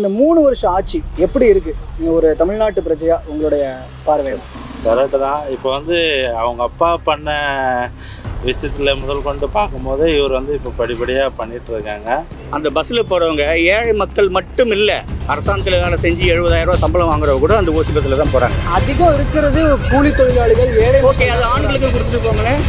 இந்த மூணு வருஷம் ஆட்சி எப்படி இருக்கு? நீங்க ஒரு தமிழ்நாட்டு பிரஜையா உங்களுடைய பார்வையில் கரெக்டு தான். இப்போ வந்து அவங்க அப்பா பண்ண விஷயத்துல முதல் கொண்டு பார்க்கும்போது இவர் வந்து இப்போ படிப்படியாக பண்ணிட்டு இருக்காங்க. அந்த பஸ்ஸில் போகிறவங்க ஏழை மக்கள் மட்டும் இல்லை அரசாங்கத்தில் வேலை செஞ்சு எழுபதாயிரம் ரூபாய் சம்பளம் வாங்குறவங்க கூட அந்த ஓசி பஸ்ஸில் தான் போகிறாங்க அதிகம் இருக்கிறது கூலி தொழிலாளிகள் ஏழை ஓகே அது ஆண்களுக்கு கொடுத்துட்டு போங்களேன்.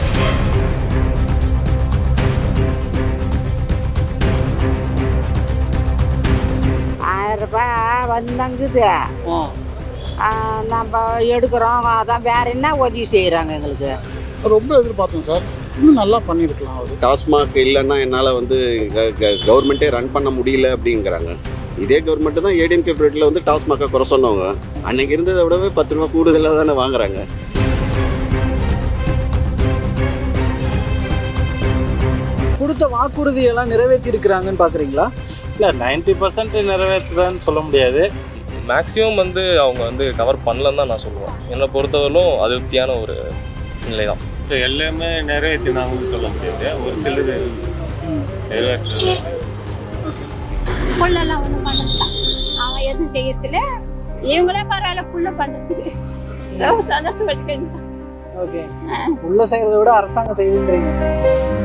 ரூபாய் வந்தங்குது. ஆ. நம்ம எடுக்கிறோம். அதான் வேற என்ன உதவி செய்கிறாங்க எங்களுக்கு? ரொம்ப எதிர்பார்த்தேன் சார். இன்னும் நல்லா பண்ணியிருக்கலாம் அவர். டாஸ்மாக் இல்லைன்னா என்னால் வந்து கவர்மெண்ட்டே ரன் பண்ண முடியல அப்படிங்கிறாங்க. இதே கவர்மெண்ட் தான் ஏடிஎம்கே பீரியடில் வந்து டாஸ்மாக்கை குறை சொன்னவங்க. அன்னைக்கு இருந்ததை விடவே பத்து ரூபா கூடுதலாக தானே வாங்குறாங்க. கொடுத்த வாக்குறுதியெல்லாம் நிறைவேற்றி இருக்கிறாங்கன்னு பாக்குறீங்களா? இல்லை நைன்டி பர்சன்ட் நிறைவேற்றுதான்னு சொல்ல முடியாது. மேக்ஸிமம் வந்து அவங்க வந்து கவர் பண்ணலன்னு தான் நான் சொல்லுவேன். என்னை பொறுத்தவரையிலும் அதிருப்தியான ஒரு நிலை தான் எல்லாமே நிறைவேற்றினாங்கன்னு சொல்ல முடியாது. ஒரு சிலது நிறைவேற்ற புள்ளெல்லாம் ஒன்றும் பண்ணலாம் அவன் எதுவும் செய்யறதுல இவங்களே பரவாயில்ல புள்ள பண்ணுறதுக்கு ரொம்ப சந்தோஷப்பட்டுக்கணும் ஓகே உள்ள செய்யறதை விட அரசாங்கம் செய்யுன்றீங்க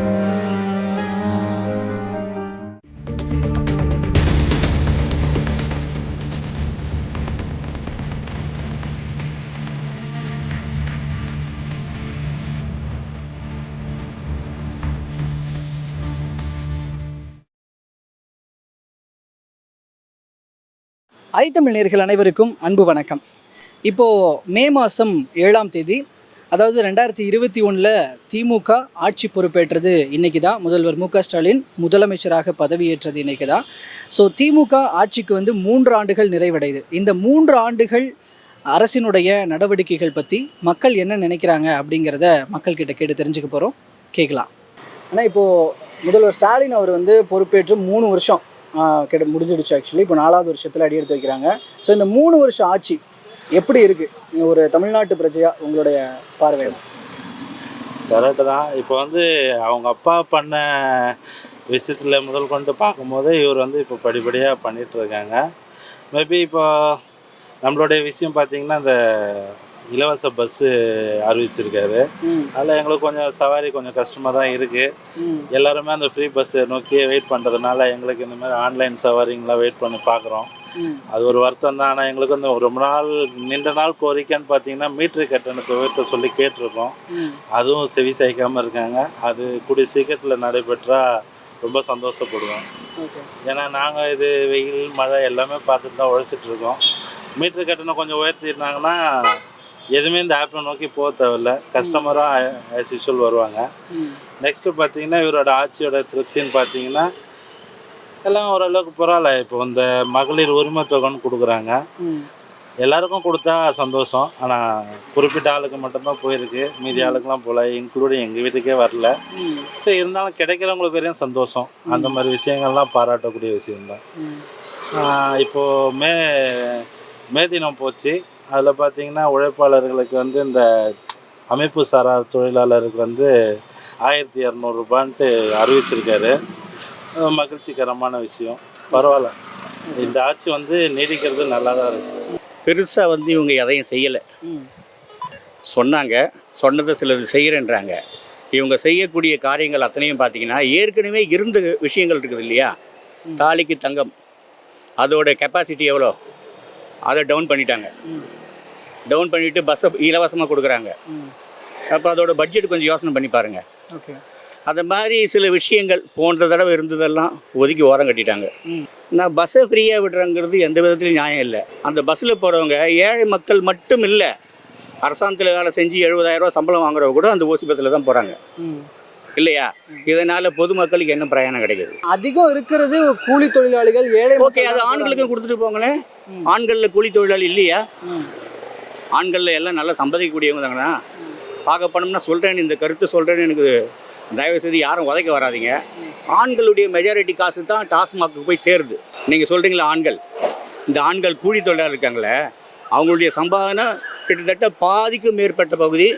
ஐத்தமிழ் நேர்கள் அனைவருக்கும் அன்பு வணக்கம். இப்போது மே மாதம் ஏழாம் தேதி அதாவது ரெண்டாயிரத்தி இருபத்தி ஒன்றில் திமுக ஆட்சி பொறுப்பேற்றது இன்னைக்கு தான் முதல்வர் மு க ஸ்டாலின் முதலமைச்சராக பதவியேற்றது இன்னைக்கு தான் ஸோ திமுக ஆட்சிக்கு வந்து மூன்று ஆண்டுகள் நிறைவடையுது. இந்த மூன்று ஆண்டுகள் அரசினுடைய நடவடிக்கைகள் பற்றி மக்கள் என்ன நினைக்கிறாங்க அப்படிங்கிறத மக்கள்கிட்ட கேட்டு தெரிஞ்சுக்க போகிறோம் கேட்கலாம். ஆனால் இப்போது முதல்வர் ஸ்டாலின் அவர் வந்து பொறுப்பேற்று மூணு வருஷம் கிட்ட முடிஞ்சிடுச்சு ஆக்சுவலி இப்போ நாலாவது வருஷத்தில் அடி எடுத்து வைக்கிறாங்க. ஸோ இந்த மூணு வருஷம் ஆட்சி எப்படி இருக்குது ஒரு தமிழ்நாட்டு பிரஜையா உங்களுடைய பார்வையில் கரெக்டு தான். இப்போ வந்து அவங்க அப்பா பண்ண விஷயத்தில் முதல் கொண்டு பார்க்கும்போது இவர் வந்து இப்போ படிப்படியாக பண்ணிகிட்டு இருக்காங்க. மேபி இப்போ நம்மளுடைய விஷயம் பார்த்தீங்கன்னா இந்த இலவச பஸ்ஸு அறிவிச்சிருக்காரு. அதில் எங்களுக்கு கொஞ்சம் சவாரி கொஞ்சம் கஷ்டமாக தான் இருக்குது எல்லாருமே அந்த ஃப்ரீ பஸ்ஸை நோக்கி வெயிட் பண்ணுறதுனால எங்களுக்கு இந்த மாதிரி ஆன்லைன் சவாரிங்கெலாம் வெயிட் பண்ணி பார்க்குறோம் அது ஒரு வருத்தம் தான். ஆனால் எங்களுக்கு வந்து ரொம்ப நாள் நீண்ட நாள் கோரிக்கைன்னு பார்த்தீங்கன்னா மீட்ரு கட்டணத்தை உயர்த்த சொல்லி கேட்டிருக்கோம். அதுவும் செவி சாய்க்காமல் இருக்காங்க. அது கூடிய சீக்கிரத்தில் நடைபெற்றால் ரொம்ப சந்தோஷப்படுவோம். ஏன்னா நாங்கள் இது வெயில் மழை எல்லாமே பார்த்துட்டு தான் உழைச்சிட்டு இருக்கோம். மீட்ரு கட்டணம் கொஞ்சம் உயர்த்திருந்தாங்கன்னா எதுவுமே இந்த ஆப்பை நோக்கி போக தேவையில்ல. கஸ்டமராக ஆஸ் யூஷுவல் வருவாங்க. நெக்ஸ்ட்டு பார்த்தீங்கன்னா இவரோட ஆட்சியோட திருப்தின்னு பார்த்தீங்கன்னா எல்லாம் ஓரளவுக்கு பரவாயில்ல. இப்போ இந்த மகளிர் உரிமை தொகைன்னு கொடுக்குறாங்க. எல்லாருக்கும் கொடுத்தா சந்தோஷம். ஆனால் குறிப்பிட்ட ஆளுக்கு மட்டும்தான் போயிருக்கு. மீதி ஆளுக்கெல்லாம் போகல. இன்க்ளூடிங் எங்கள் வீட்டுக்கே வரல. சரி இருந்தாலும் கிடைக்கிறவங்களுக்கு வரையும் சந்தோஷம். அந்த மாதிரி விஷயங்கள்லாம் பாராட்டக்கூடிய விஷயம்தான். ம். ஆஹ் இப்போ மே மே தினம் போச்சு. அதில் பார்த்தீங்கன்னா உழைப்பாளர்களுக்கு வந்து இந்த அமைப்பு சாரா தொழிலாளருக்கு வந்து ஆயிரத்தி இரநூறுபான்ட்டு அறிவிச்சிருக்காரு. மகிழ்ச்சிகரமான விஷயம். பரவாயில்ல. இந்த ஆட்சி வந்து நீடிக்கிறது நல்லா தான் இருக்குது பெருசாக வந்து இவங்க எதையும் செய்யலை. சொன்னாங்க. சொன்னதை சிலர் செய்கிறேன்றாங்க இவங்க செய்யக்கூடிய காரியங்கள் அத்தனையும் பார்த்தீங்கன்னா ஏற்கனவே இருந்த விஷயங்கள் இருக்குது இல்லையா? தாலிக்கு தங்கம். அதோட கெப்பாசிட்டி எவ்வளோ? அதை டவுன் பண்ணிட்டாங்க. டவுன் பண்ணிவிட்டு பஸ்ஸை இலவசமாக கொடுக்குறாங்க. அப்போ அதோட பட்ஜெட் கொஞ்சம் யோசனை பண்ணி பாருங்கள் ஓகே. அந்த மாதிரி சில விஷயங்கள் போன்ற தடவை இருந்ததெல்லாம் ஒதுக்கி ஓரம் கட்டிட்டாங்க. நான் பஸ்ஸை ஃப்ரீயாக விடுறேங்கிறது எந்த விதத்துலையும் நியாயம் இல்லை. அந்த பஸ்ஸில் போகிறவங்க ஏழை மக்கள் மட்டும் இல்லை அரசாங்கத்தில் வேலை செஞ்சு எழுபதாயிரம் ரூபாய் சம்பளம் வாங்குறவங்க கூட அந்த ஓசி பஸ்ஸில் தான் போகிறாங்க இல்லையா? இதனால் பொதுமக்களுக்கு என்ன பிரயாணம் கிடைக்குது? அதிகம் இருக்கிறது கூலி தொழிலாளிகள் ஏழை ஓகே அது மக்கள் தான் ஆண்களுக்கு கொடுத்துட்டு போங்களேன். ஆண்களில் கூலி தொழிலாளி இல்லையா? ஆண்களில் எல்லாம் நல்லா சம்பாதிக்கக்கூடியவங்க தாங்கண்ணா. பார்க்க போனோம்னா சொல்கிறேன் இந்த கருத்து சொல்கிறேன்னு எனக்கு தயவு செய்து யாரும் உதைக்க வராதீங்க. ஆண்களுடைய மெஜாரிட்டி காசு தான் டாஸ்மாக்கு போய் சேருது. நீங்கள் சொல்கிறீங்களா ஆண்கள்? இந்த ஆண்கள் கூலி தொழிலாளர் இருக்காங்களே அவங்களுடைய சம்பாதனை கிட்டத்தட்ட பாதிக்கும் மேற்பட்ட பகுதி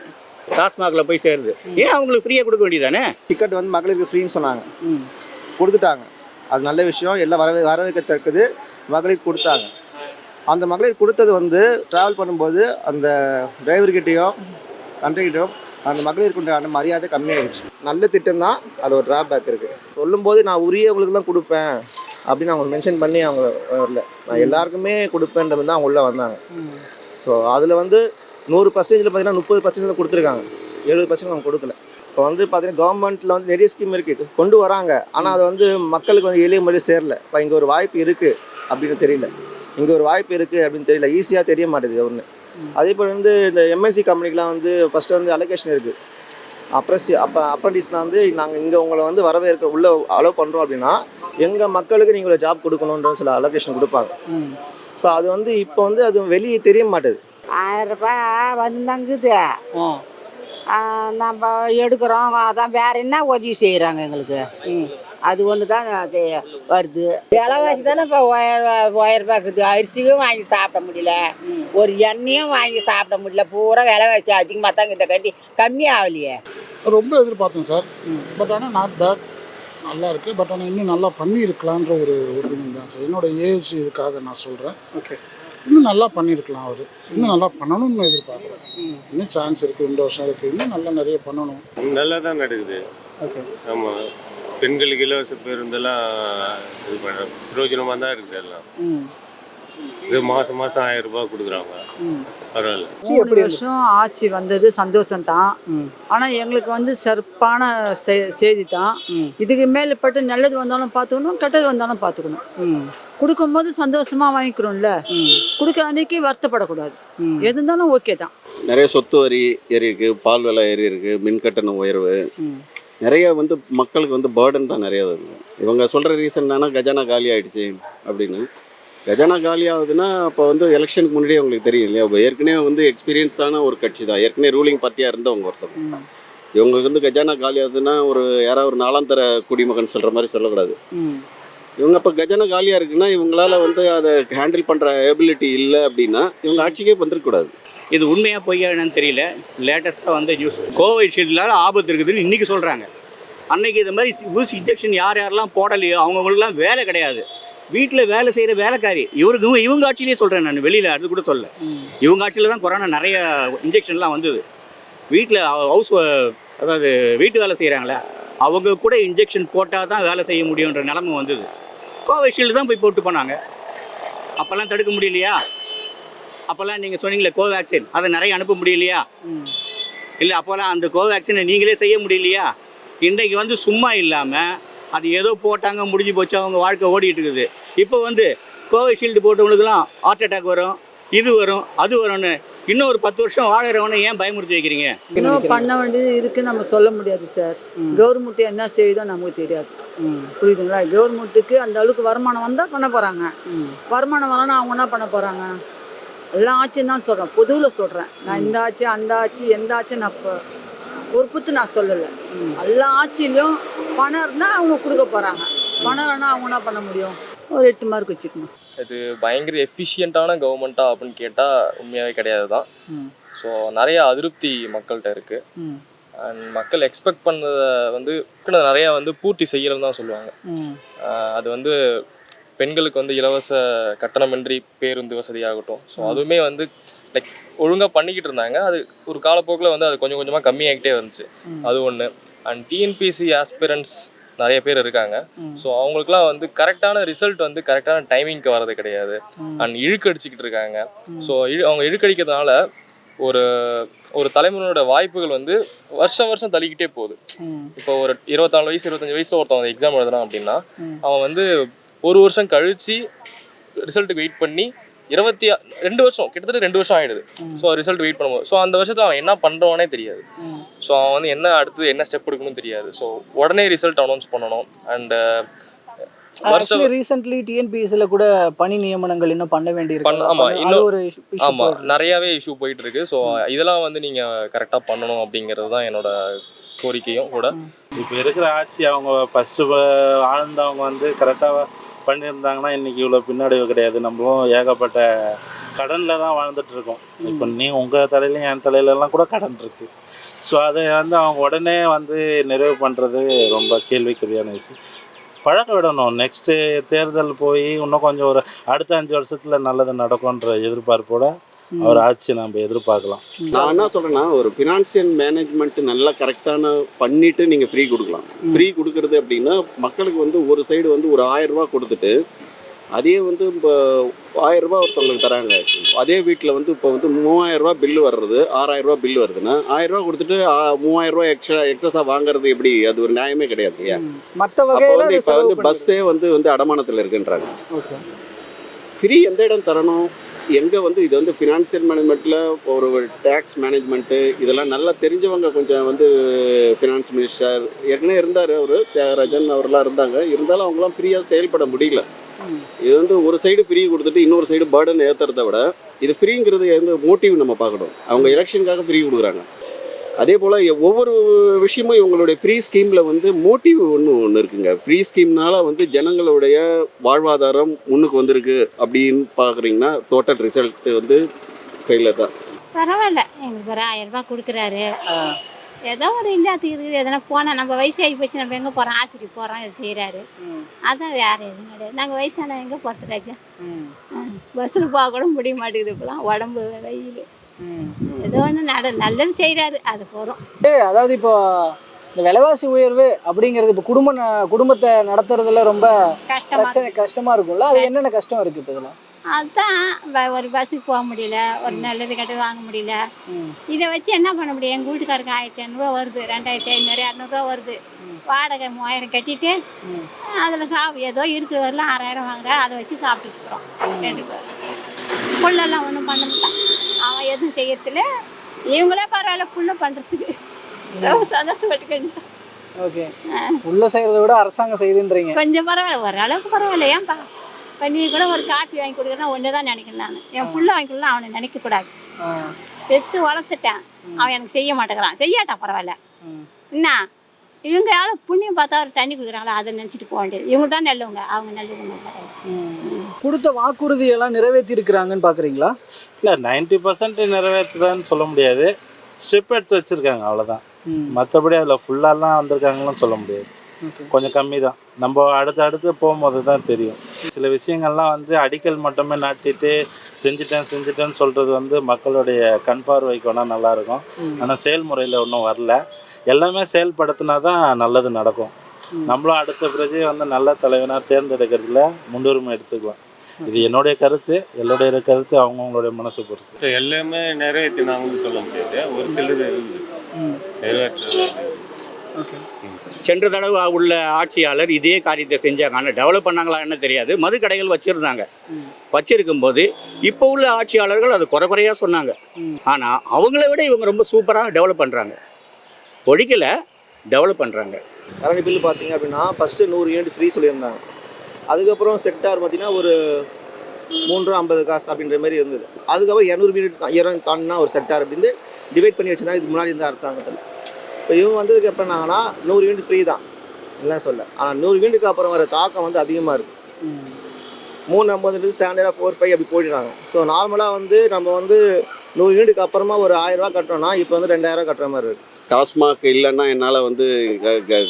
டாஸ்மாகில் போய் சேருது. ஏன் அவங்களுக்கு ஃப்ரீயாக கொடுக்க வேண்டியதானே டிக்கெட் வந்து மகளிருக்கு ஃப்ரீன்னு சொன்னாங்க. ம். கொடுத்துட்டாங்க. அது நல்ல விஷயம். எல்லாம் வரவே வரவேற்கத்தக்கது மகளிர் கொடுத்தாங்க. அந்த மகளிர் கொடுத்தது வந்து ட்ராவல் பண்ணும்போது அந்த டிரைவர்கிட்டையும் கண்டக்டர்கிட்டையும் அந்த மகளிருக்கு உண்டான மரியாதை கம்மியாயிடுச்சு. நல்ல திட்டம் தான் அது ஒரு ட்ராபேக் இருக்குது சொல்லும்போது நான் உரியவங்களுக்கு தான் கொடுப்பேன் அப்படின்னு அவங்க மென்ஷன் பண்ணி அவங்க வரல. நான் எல்லாருக்குமே கொடுப்பேன்றது தான் அவங்க உள்ளே வந்தாங்க. ஸோ அதில் வந்து நூறு பர்சன்டேஜில் பார்த்தீங்கன்னா முப்பது பர்சன்டேஜ் கொடுத்துருக்காங்க. எழுபது பர்சன்ட் அவங்க கொடுக்கல. இப்போ வந்து பார்த்தீங்கன்னா கவர்மெண்ட்டில் வந்து நிறைய ஸ்கீம் இருக்குது கொண்டு வராங்க. ஆனால் அது வந்து மக்களுக்கு வந்து எளிய முறையில் சேரல. இப்போ இங்கே ஒரு வாய்ப்பு இருக்குது அப்படின்னு தெரியல. இங்கே ஒரு வாய்ப்பு இருக்குது அப்படின்னு தெரியல. ஈஸியாக தெரிய மாட்டேது ஒன்று அதே போல் வந்து இந்த எம்என்சி கம்பெனிக்கெலாம் வந்து ஃபஸ்ட்டு வந்து அலோகேஷன் இருக்குது அப்ரஸி அப்போ அப்ரண்டிஸ்னால் வந்து நாங்கள் இங்கே உங்களை வந்து வரவேற்க உள்ளே அலோவ் பண்ணுறோம் அப்படின்னா எங்கள் மக்களுக்கு நீங்கள் ஜாப் கொடுக்கணுன்ற சில அலோகேஷன் கொடுப்பாங்க. ஸோ அது வந்து இப்போ வந்து அது வெளியே தெரிய மாட்டேது. ஆயிரம் ரூபாய் வந்துங்குது ஆ. நம்ம எடுக்கிறோம். அதான் வேற என்ன உதவி செய்கிறாங்க எங்களுக்கு? ம். அது ஒன்று தான் அது வருது. விலைவாசி தானே இப்போ உயர் உயர்வாக இருக்குது அரிசியும் வாங்கி சாப்பிட முடியல. ஒரு எண்ணெயும் வாங்கி சாப்பிட முடியல. பூரா விலைவாசி அதிகமாக தான் இந்த கட்டி கம்மி ஆகலையே ரொம்ப எதிர்பார்த்தேன் சார். பட் ஆனால் நாட் பேட் நல்லா இருக்குது பட் ஆனால் இன்னும் நல்லா பண்ணியிருக்கலான்ற ஒரு ஒப்பீனியன் தான் சார். என்னோட ஏஜ் இதுக்காக நான் சொல்கிறேன் ஓகே இன்னும் நல்லா பண்ணியிருக்கலாம் அவர். இன்னும் நல்லா பண்ணணும்னு எதிர்பார்க்குறேன். இன்னும் சான்ஸ் இருக்குது ரெண்டு வருஷம் இருக்குது இன்னும் நல்லா நிறைய பண்ணணும். நல்லா தான் நடக்குது. ஓகே ஆமாம் பெண்களுக்கு இலவச பேருந்தெல்லாம் இது பண்ண பிரயோஜனமாக தான் இருக்குது எல்லாம். ம். இது மாதம் மாதம் ஆயிரம் ரூபாய் கொடுக்குறாங்க. ம். பரவாயில்ல. இருக்கு? வருஷம் ஆட்சி வந்தது சந்தோஷம்தான் ம். ஆனால் எங்களுக்கு வந்து சிறப்பான செ- செய்தி தான். இதுக்கு மேற்பட்டு நல்லது வந்தாலும் பார்த்துக்கணும் கெட்டது வந்தாலும் பார்த்துக்கணும். ம். கொடுக்கும்போது சந்தோஷமா வாங்கிக்கிறோம்ல. ம். கொடுக்க அன்னைக்கு வருத்தப்படக்கூடாது. எது இருந்தாலும் ஓகே தான். நிறைய சொத்து வரி ஏறி இருக்கு பால் விலை ஏறி இருக்கு மின் கட்டணம் உயர்வு. ம். நிறைய வந்து மக்களுக்கு வந்து பேர்டன் தான் நிறைய இவங்க சொல்கிற ரீசன் என்னன்னா கஜானா காலி ஆயிடுச்சு அப்படின்னு. கஜானா காலி ஆகுதுன்னா அப்போ வந்து எலெக்ஷனுக்கு முன்னாடியே அவங்களுக்கு தெரியும் இல்லையா? இப்போ ஏற்கனவே வந்து எக்ஸ்பீரியன்ஸான ஒரு கட்சி தான். ஏற்கனவே ரூலிங் பார்ட்டியாக இருந்தவங்க ஒருத்தவங்க. இவங்களுக்கு வந்து கஜானா காலி ஆகுதுன்னா ஒரு யாராவது ஒரு நாலாம் தர குடிமகன் சொல்கிற மாதிரி சொல்லக்கூடாது. இவங்க இப்போ கஜானா காலியாக இருக்குன்னா இவங்களால வந்து அதை ஹேண்டில் பண்ணுற எபிலிட்டி இல்லை அப்படின்னா இவங்க ஆட்சிக்கே வந்துருக்கக்கூடாது. இது உண்மையாக பொய்யா என்னன்னு தெரியல. லேட்டஸ்ட்டாக வந்த நியூஸ் கோவிஷீல்டால் ஆபத்து இருக்குதுன்னு இன்றைக்கி சொல்கிறாங்க அன்னைக்கு இது மாதிரி ஊசி இன்ஜெக்ஷன் யார் யாரெல்லாம் போடலையோ அவங்கவுங்களுக்குலாம் வேலை கிடையாது. வீட்டில் வேலை செய்கிற வேலைக்காரி இவருக்கு இவங்க ஆட்சியிலே சொல்கிறேன் நான் வெளியில் அது கூட சொல்ல இவங்க ஆட்சியில் தான் கொரோனா நிறைய இன்ஜெக்ஷன்லாம் வந்தது. வீட்டில் ஹவுஸ் அதாவது வீட்டு வேலை செய்கிறாங்களே அவங்க கூட இன்ஜெக்ஷன் போட்டால் தான் வேலை செய்ய முடியுன்ற நிலமை வந்தது. கோவிஷீல்டு தான் போய் போட்டு போனாங்க. அப்போல்லாம் தடுக்க முடியலையா? அப்போல்லாம் நீங்கள் சொன்னீங்களே கோவேக்சின். அதை நிறைய அனுப்ப முடியலையா? ம் இல்லை அப்போல்லாம் அந்த கோவேக்சினை நீங்களே செய்ய முடியலையா? இன்றைக்கு வந்து சும்மா இல்லாமல் அது ஏதோ போட்டாங்க முடிஞ்சு போச்சு அவங்க வாழ்க்கை ஓடிட்டு இருக்குது. இப்போ வந்து கோவிஷீல்டு போட்டவங்களுக்குலாம் ஹார்ட் அட்டாக் வரும் இது வரும் அது வரும்னு இன்னும் ஒரு பத்து வருஷம் வாழறவனை ஏன் பயமுறுத்தி வைக்கிறீங்க? இன்னும் பண்ண வேண்டியது இருக்குன்னு நம்ம சொல்ல முடியாது சார். கவர்மெண்ட் என்ன செய்யுதோ நமக்கு தெரியாது. ம். புரியுதுங்களா? கவர்மெண்ட்டுக்கு அந்த அளவுக்கு வருமானம் வந்தால் பண்ண போகிறாங்க வருமானம் வரலன்னா அவங்க என்ன பண்ண போகிறாங்க எல்லா ஆட்சியும் தான் சொல்கிறேன் பொதுவில் சொல்கிறேன் நான் இந்த ஆட்சி அந்த ஆட்சி எந்த ஆட்சி நான் இப்போ பொறுப்புத்து நான் சொல்லலை. எல்லா ஆட்சியிலையும் பணம் இருந்தால் அவங்க கொடுக்க போகிறாங்க பணம் இல்லைன்னா அவங்க என்ன பண்ண முடியும்? ஒரு எட்டு மார்க் வச்சுக்கணும். இது பயங்கர எஃபிஷியண்ட்டான கவர்மெண்ட்டா அப்படின்னு கேட்டால் உண்மையாகவே கிடையாது தான். ஸோ நிறைய அதிருப்தி மக்கள்கிட்ட இருக்குது அண்ட் மக்கள் எக்ஸ்பெக்ட் பண்ணதை வந்து நிறையா வந்து பூர்த்தி செய்யறதுன்னு தான் சொல்லுவாங்க. அது வந்து பெண்களுக்கு வந்து இலவச கட்டணமின்றி பேருந்து வசதியாகட்டும். ஸோ அதுவுமே வந்து லைக் ஒழுங்காக பண்ணிக்கிட்டு இருந்தாங்க. அது ஒரு காலப்போக்கில் வந்து அது கொஞ்சம் கொஞ்சமாக கம்மியாகிட்டே வந்துச்சு அது ஒன்று அண்ட் டிஎன்பிசி ஆஸ்பிரண்ட்ஸ் நிறைய பேர் இருக்காங்க. ஸோ அவங்களுக்குலாம் வந்து கரெக்டான ரிசல்ட் வந்து கரெக்டான டைமிங்க்கு வர்றது கிடையாது. அண்ட் இழுக்கடிச்சிக்கிட்டு இருக்காங்க. ஸோ இழு அவங்க இழுக்கடிக்கிறதுனால ஒரு ஒரு தலைமுறையோட வாய்ப்புகள் வந்து வருஷம் வருஷம் தள்ளிக்கிட்டே போகுது. இப்போ ஒரு இருபத்தாலு வயசு இருபத்தஞ்சு வயசுல ஒருத்தவங்க எக்ஸாம் எழுதுனான் அப்படின்னா அவன் வந்து ஒரு வருஷம் கழிச்சு ரிசல்ட்டுக்கு வெயிட் பண்ணி இருபத்தி ரெண்டு வருஷம் கிட்டத்தட்ட ரெண்டு வருஷம் ஆயிடுது. ஸோ ரிசல்ட் வெயிட் பண்ணும்போது. ஸோ அந்த வருஷத்துல அவன் என்ன பண்ணுறவனே தெரியாது. ஸோ அவன் வந்து என்ன அடுத்து என்ன ஸ்டெப் எடுக்கணும்னு தெரியாது. ஸோ உடனே ரிசல்ட் அனௌன்ஸ் பண்ணணும். அண்ட் வருஷம் ரீசென்ட்லி டிஎன்பிஎஸ்சியில் கூட பணி நியமனங்கள் இன்னும் பண்ண வேண்டியிருக்கு. பண்ண- ஆமா, அது இன்னும் ஒரு ஆமாம். நிறையாவே இஷ்யூ போயிட்டு இருக்கு. ஸோ இதெல்லாம் வந்து நீங்கள் கரெக்டாக பண்ணணும் அப்படிங்கிறது தான் என்னோட கோரிக்கையும் கூட. இப்போ இருக்கிற ஆட்சி அவங்க ஃபஸ்ட்டு ஆழ்ந்தவங்க வந்து கரெக்டாக பண்ணியிருந்தாங்கன்னா இன்றைக்கி இவ்வளோ பின்னடைவு கிடையாது. நம்மளும் ஏகப்பட்ட கடனில் தான் வாழ்ந்துட்டுருக்கோம் இப்போ நீ உங்கள் தலையிலையும் என் தலையிலலாம் கூட கடன் இருக்குது ஸோ அதை வந்து அவங்க உடனே வந்து நிறைவு பண்ணுறது ரொம்ப கேள்விக்குரியான விஷயம். பழக்க விடணும். நெக்ஸ்ட்டு தேர்தல் போய் இன்னும் கொஞ்சம் ஒரு அடுத்த அஞ்சு வருஷத்தில் நல்லது நடக்கும்ன்ற எதிர்பார்ப்போட அவர் ஆட்சி நம்ம எதிர்பார்க்கலாம். நான் என்ன சொல்றேன்னா ஒரு ஃபினான்சியல் மேனேஜ்மெண்ட் நல்லா கரெக்டான பண்ணிட்டு நீங்க ஃப்ரீ கொடுக்கலாம். ஃப்ரீ கொடுக்கறது அப்படின்னா மக்களுக்கு வந்து ஒரு சைடு வந்து ஒரு ஆயிரம் ரூபாய் கொடுத்துட்டு அதே வந்து இப்போ ஆயிரம் ரூபாய் ஒருத்தவங்களுக்கு தராங்க. அதே வீட்டில் வந்து இப்போ வந்து மூவாயிரம் ரூபாய் பில்லு வர்றது ஆறாயிரம் ரூபாய் பில்லு வருதுன்னா ஆயிரம் ரூபாய் கொடுத்துட்டு மூவாயிரம் ரூபாய் எக்ஸ்ட்ரா எக்ஸஸாக வாங்குறது எப்படி? அது ஒரு நியாயமே கிடையாது இல்லையா? மற்ற வந்து இப்போ வந்து பஸ்ஸே வந்து வந்து அடமானத்தில் இருக்குன்றாங்க. ஃப்ரீ எந்த இடம் தரணும்? எங்கே வந்து இது வந்து ஃபினான்சியல் மேனேஜ்மெண்ட்டில் ஒரு டேக்ஸ் மேனேஜ்மெண்ட்டு இதெல்லாம் நல்லா தெரிஞ்சவங்க கொஞ்சம் வந்து ஃபினான்ஸ் மினிஸ்டர் ஏற்கனவே இருந்தார் அவர் தியாகராஜன் அவரெல்லாம் இருந்தாங்க. இருந்தாலும் அவங்களாம் ஃப்ரீயாக செயல்பட முடியல. இது வந்து ஒரு சைடு ஃப்ரீ கொடுத்துட்டு இன்னொரு சைடு பேர்டன் ஏற்றுறத விட இது ஃப்ரீங்கிறது வந்து மோட்டிவ் நம்ம பார்க்கணும். அவங்க எலெக்ஷனுக்காக ஃப்ரீ கொடுக்குறாங்க. அதே போல் ஒவ்வொரு விஷயமும் இவங்களுடைய ஃப்ரீ ஸ்கீமில் வந்து மோட்டிவ் ஒன்று ஒன்று இருக்குங்க. ஃப்ரீ ஸ்கீம்னால வந்து ஜனங்களுடைய வாழ்வாதாரம் முன்னுக்கு வந்திருக்கு அப்படின்னு பார்க்குறீங்கன்னா டோட்டல் ரிசல்ட் வந்து ஃபெயிலியர் தான். பரவாயில்ல. எங்களுக்கு ஒரு ஆயிரம் ரூபாய் கொடுக்குறாரு. ஏதோ ஒரு இல்லாததுக்கு இருக்குது. எதனா போனால் நம்ம வயசாகி போச்சு நம்ம எங்கே போகிறோம் ஆஸ்பத்திரி போகிறோம் இது செய்கிறாரு அதான் வேறு எதுவும் கிடையாது. நாங்கள் வயசான எங்கே போகிறது ராஜா? பஸ்ஸில் போக கூட முடிய மாட்டேங்குது இப்போலாம் உடம்பு வெயில் ஏதோ ஒன்று நட நல்லது செய்கிறாரு அது போகிறோம் அதாவது இப்போ இந்த விலைவாசி உயர்வு அப்படிங்கிறது இப்போ குடும்ப குடும்பத்தை நடத்துறதுல ரொம்ப கஷ்டமாக பிரச்சனை கஷ்டமா இருக்கும்ல? அது என்னென்ன கஷ்டம் இருக்கு இப்போ இதில்? அதுதான் ஒரு பஸ்ஸுக்கு போக முடியல ஒரு நல்லது கெட்டது வாங்க முடியல. இதை வச்சு என்ன பண்ண முடியும்? எங்கள் வீட்டுக்காருக்கு ஆயிரத்தி ஐநூறுரூவா வருது ரெண்டாயிரத்தி ஐநூறு இரநூறுவா வருது. வாடகை மூவாயிரம் கட்டிட்டு அதில் சாப் ஏதோ இருக்கிற வரலாம் ஆறாயிரம் வாங்குறா அதை வச்சு சாப்பிட்டுட்டு இருக்கிறோம் ரெண்டு பேரும். புள்ளெல்லாம் ஒன்றும் பண்ண அவன் எதுவும் செய்யறதில்ல இவங்களே பரவாயில்ல புள்ள பண்ணுறதுக்கு ரொம்ப சந்தோஷப்பட்டுக்கிட்டு ஓகே. உள்ள செய்யறதை விட அரசாங்கம் செய்யுதுன்றீங்க கொஞ்சம் பரவாயில்ல ஓரளவுக்கு பரவாயில்ல ஏன்பா? நீ கூட ஒரு காப்பி வாங்கி கொடுக்குறேன்னா ஒன்று தான் நினைக்கிறேன் நான். என் புள்ள வாங்கி கொடுக்கலாம் அவனை நினைக்கக்கூடாது. பெற்று வளர்த்துட்டேன். அவன் எனக்கு செய்ய மாட்டேங்கிறான். செய்யாட்டா பரவாயில்ல. என்ன? இவங்க யாரும் புண்ணியம் பார்த்தா ஒரு தண்ணி கொடுக்குறாங்களா? அதை நினச்சிட்டு போக வேண்டியது. இவங்க தான் நல்லவங்க. அவங்க நல்லவங்க. கொடுத்த வாக்குறுதி எல்லாம் நிறைவேற்றி இருக்கிறாங்கன்னு பாக்குறீங்களா இல்லை நைன்டி பர்சன்ட் நிறைவேற்றுதான்னு சொல்ல முடியாது. ஸ்டெப் எடுத்து வச்சுருக்காங்க அவ்வளோதான் மற்றபடி அதில் ஃபுல்லாலாம் வந்திருக்காங்கன்னு சொல்ல முடியாது. கொஞ்சம் கம்மி தான் நம்ம அடுத்து அடுத்து போகும்போது தான் தெரியும். சில விஷயங்கள்லாம் வந்து அடிக்கல் மட்டுமே நாட்டிட்டு செஞ்சுட்டேன் செஞ்சுட்டேன்னு சொல்கிறது வந்து மக்களுடைய கண் பார்வைக்கு வேணால் நல்லாயிருக்கும் ஆனால் செயல்முறையில் ஒன்றும் வரல. எல்லாமே செயல்படுத்தினா தான் நல்லது நடக்கும். நம்மளும் அடுத்த பிரஜையை வந்து நல்ல தலைவனாக தேர்ந்தெடுக்கிறதுல முன்னுரிமை எடுத்துக்கலாம் இது என்னுடைய கருத்து எல்லோருடைய கருத்து அவங்கவுங்களுடைய மனசு பொறுத்து. எல்லாமே நிறைவேற்றினாங்கன்னு சொல்ல முடியாது. ஒரு சிலது நிறைவேற்ற சென்ற தடவை உள்ள ஆட்சியாளர் இதே காரியத்தை செஞ்சாங்க. ஆனால் டெவலப் பண்ணாங்களா என்ன தெரியாது. மது கடைகள் வச்சுருந்தாங்க. வச்சிருக்கும் போது இப்போ உள்ள ஆட்சியாளர்கள் அது குறை குறையாக சொன்னாங்க. ஆனால் அவங்கள விட இவங்க ரொம்ப சூப்பராக டெவலப் பண்ணுறாங்க ஒழிக்கலை டெவலப் பண்ணுறாங்க கரண்ட் பில் பார்த்தீங்க அப்படின்னா ஃபஸ்ட்டு நூறு யூனிட் ஃப்ரீ சொல்லியிருந்தாங்க. அதுக்கப்புறம் செக்டார் பார்த்தீங்கன்னா ஒரு மூன்று ஐம்பது காசு அப்படின்ற மாதிரி இருந்தது. அதுக்கப்புறம் இரநூறு யூனிட் இரநூறு தாண்டினா ஒரு செக்டார் அப்படின்னு டிவைட் பண்ணி வச்சுருந்தாங்க. இதுக்கு முன்னாடி இருந்த அரசாங்கத்தில். இப்போ இவங்க வந்ததுக்கு எப்போ என்னாங்கன்னா நூறு யூனிட் ஃப்ரீ தான். இல்லை சொல்ல ஆனால் நூறு யூனிட்டுக்கு அப்புறம் வர தாக்கம் வந்து அதிகமாக இருக்குது மூணு ஐம்பது ஸ்டாண்டர்டாக ஃபோர் ஃபைவ் அப்படி போயிடுறாங்க. ஸோ நார்மலாக வந்து நம்ம வந்து நூறு யூனிட்டுக்கு அப்புறமா ஒரு ஆயிரரூவா கட்டுறோம்னா இப்போ வந்து ரெண்டாயிரம் கட்டுற மாதிரி இருக்குது டாஸ்மாக் இல்லைன்னா என்னால் வந்து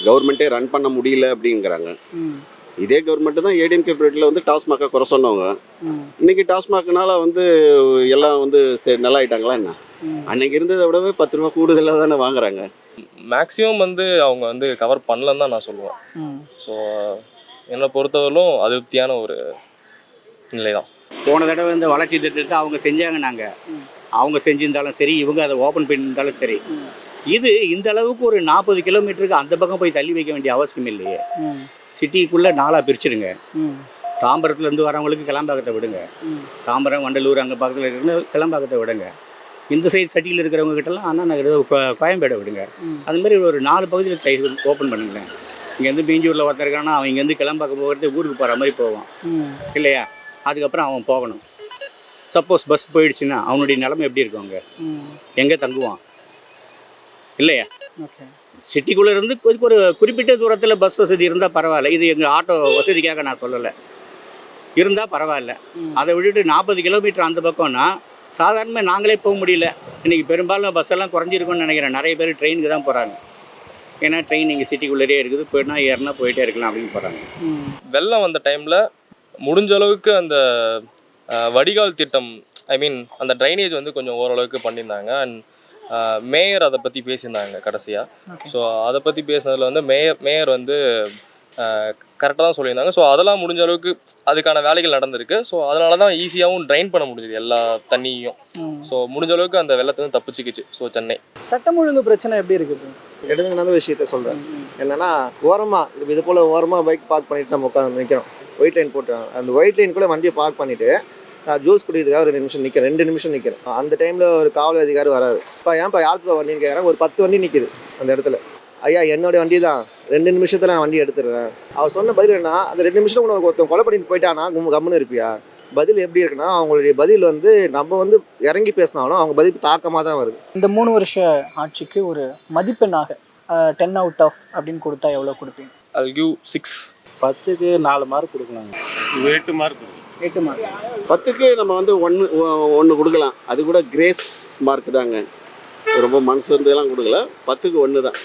கவர்மெண்ட்டே ரன் பண்ண முடியல அப்படிங்கிறாங்க. இதே கவர்மெண்ட் தான் ஏடிஎம்கே பீரியட்ல வந்து டாஸ்மாக்கை குறை சொன்னவங்க. இன்னைக்கு டாஸ்மாக்னால வந்து எல்லாம் வந்து சரி நல்லா ஆயிட்டாங்களா என்ன அன்னைக்கு இருந்ததை விடவே பத்து ரூபா கூடுதலாக தானே வாங்குறாங்க. மேக்ஸிமம் வந்து அவங்க வந்து கவர் பண்ணலன்னு தான் நான் சொல்லுவேன். ஸோ என்னை பொறுத்தவரையிலும் அதிருப்தியான ஒரு நிலை தான் போன தடவை இந்த வளர்ச்சி திட்டத்தை அவங்க செஞ்சாங்க நாங்கள் அவங்க செஞ்சிருந்தாலும் சரி இவங்க அதை ஓப்பன் பண்ணியிருந்தாலும் சரி. இது இந்த அளவுக்கு ஒரு நாற்பது கிலோமீட்டருக்கு அந்த பக்கம் போய் தள்ளி வைக்க வேண்டிய அவசியம் இல்லையே. சிட்டிக்குள்ளே நாளாக பிரிச்சிடுங்க. தாம்பரத்துலேருந்து வரவங்களுக்கு கிளம்பாக்கத்தை விடுங்க. தாம்பரம் வண்டலூர் அங்கே பக்கத்தில் இருக்கிற கிளம்பாக்கத்தை விடுங்க. இந்த சைடு சிட்டியில் இருக்கிறவங்க கிட்டலாம் நகர் கோ- கோயம்பேடை விடுங்க. அது மாதிரி ஒரு நாலு பகுதியில் ஓப்பன் பண்ணுங்களேன். இங்கேருந்து பீஞ்சூரில் ஒருத்தர் இருக்கானா அவன் இங்கேருந்து கிளம்பாக்க போகிறது ஊருக்கு போகிற மாதிரி போவான். இல்லையா? அதுக்கப்புறம் அவன் போகணும். சப்போஸ் பஸ் போயிடுச்சுன்னா அவனுடைய நிலைமை எப்படி இருக்கும் அங்கே? எங்கே தங்குவான்? இல்லையா? ஓகே சிட்டிக்குள்ளே இருந்து கொஞ்சம் ஒரு குறிப்பிட்ட தூரத்தில் பஸ் வசதி இருந்தால் பரவாயில்ல. இது எங்கள் ஆட்டோ வசதிக்காக நான் சொல்லலை. இருந்தால் பரவாயில்ல. அதை விட்டுட்டு நாற்பது கிலோமீட்டர் அந்த பக்கம்னா சாதாரணமாக நாங்களே போக முடியல. இன்றைக்கி பெரும்பாலும் பஸ் எல்லாம் குறைஞ்சிருக்கும்னு நினைக்கிறேன். நிறைய பேர் ட்ரெயினுக்கு தான் போகிறாங்க ஏன்னா ட்ரெயின் இங்கே சிட்டிக்குள்ளேயே இருக்குது. போயிட்டுனா ஏறினா போயிட்டே இருக்கலாம் அப்படின்னு போகிறாங்க வெள்ளம் வந்த டைமில் முடிஞ்ச அளவுக்கு அந்த வடிகால் திட்டம் ஐ மீன் அந்த ட்ரைனேஜ் வந்து கொஞ்சம் ஓரளவுக்கு பண்ணியிருந்தாங்க. அண்ட் மேயர் அதை பற்றி பேசியிருந்தாங்க கடைசியாக ஸோ அதை பற்றி பேசினதில் வந்து மேயர் மேயர் வந்து கரெக்டாக தான் சொல்லியிருந்தாங்க. ஸோ அதெல்லாம் முடிஞ்ச அளவுக்கு அதுக்கான வேலைகள் நடந்திருக்கு. ஸோ அதனால தான் ஈஸியாகவும் ட்ரைன் பண்ண முடிஞ்சுது எல்லா தண்ணியும் ஸோ முடிஞ்ச அளவுக்கு அந்த வெள்ளத்தை வந்து தப்பிச்சுக்கிச்சு. ஸோ சென்னை. சட்டம் ஒழுங்கு பிரச்சனை எப்படி இருக்கு இப்போ? எடுத்துக்கிட்ட விஷயத்த சொல்கிறேன் என்னன்னா ஓரமாக இது போல் ஓரமாக பைக் பார்க் பண்ணிட்டு நம்ம உட்காந்து நிற்கிறோம் ஒயிட் லைன் போட்டு அந்த ஒயிட் லைன் கூட வண்டியை பார்க் பண்ணிட்டு நான் ஜூஸ் குடிக்கிறதுக்காக ரெண்டு நிமிஷம் நிற்கிறேன் ரெண்டு நிமிஷம் நிற்கிறேன் அந்த டைமில் ஒரு காவல் அதிகாரி வராது இப்போ ஏன்ப்பா யாருக்கு வண்டின்னு கேட்குறேன் ஒரு பத்து வண்டி நிற்கிது அந்த இடத்துல. ஐயா என்னோட வண்டி தான் ரெண்டு நிமிஷத்தில் நான் வண்டி எடுத்துடுறேன். அவர் சொன்ன பதில் என்ன அந்த ரெண்டு நிமிஷம் உனக்கு ஒருத்தன் கொலை பண்ணிட்டு போயிட்டானா? கம்முன்னு இருப்பியா? பதில் எப்படி இருக்குன்னா அவங்களுடைய பதில் வந்து நம்ம வந்து இறங்கி பேசினாலும் அவங்க பதில் தாக்கமாக தான் வருது. இந்த மூணு வருஷ ஆட்சிக்கு ஒரு மதிப்பெண்ணாக டென் அவுட் ஆஃப் அப்படின்னு கொடுத்தா எவ்வளோ கொடுப்பீங்க? அல் கிவ் சிக்ஸ் பத்துக்கு நாலு மார்க் கொடுக்கலாங்க எட்டு மார்க் எட்டு மார்க் பத்துக்கு நம்ம வந்து ஒன்று ஒன்று கொடுக்கலாம். அது கூட கிரேஸ் மார்க் தாங்க. ரொம்ப மனசு வந்து எல்லாம் கொடுக்கல. பத்துக்கு ஒன்று தான்